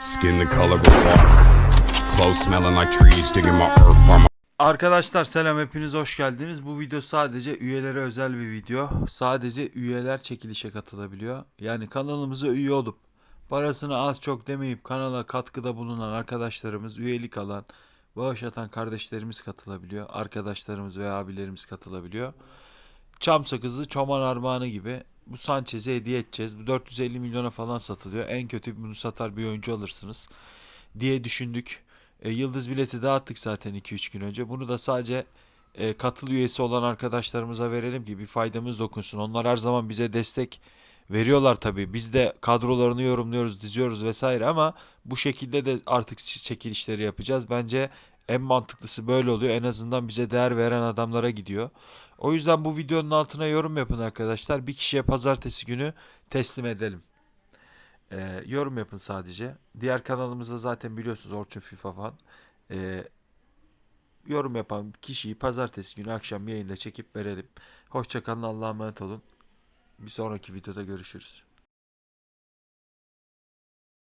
Skin the color of bark. Clothes smelling like trees, digging my earth from Arkadaşlar selam hepiniz hoş geldiniz. Bu video sadece üyelere özel bir video. Sadece üyeler çekilişe katılabiliyor. Yani kanalımıza üye olup parasını az çok demeyip kanala katkıda bulunan arkadaşlarımız, üyelik alan, bağış atan kardeşlerimiz katılabiliyor. Arkadaşlarımız ve abilerimiz katılabiliyor. Çam sakızı, çoman armağanı gibi bu Sanchez'e hediye edeceğiz. Bu 450 milyona falan satılıyor. En kötü bunu satar bir oyuncu alırsınız diye düşündük. E, yıldız bileti dağıttık zaten 2-3 gün önce. Bunu da sadece e, katıl üyesi olan arkadaşlarımıza verelim ki bir faydamız dokunsun. Onlar her zaman bize destek veriyorlar tabii. Biz de kadrolarını yorumluyoruz, diziyoruz vesaire ama bu şekilde de artık çekilişleri yapacağız. Bence en mantıklısı böyle oluyor. En azından bize değer veren adamlara gidiyor. O yüzden bu videonun altına yorum yapın arkadaşlar. Bir kişiye pazartesi günü teslim edelim. Ee, yorum yapın sadece. Diğer kanalımızda zaten biliyorsunuz Orçun FIFA falan. Ee, yorum yapan kişiyi pazartesi günü akşam yayında çekip verelim. Hoşçakalın Allah'a emanet olun. Bir sonraki videoda görüşürüz.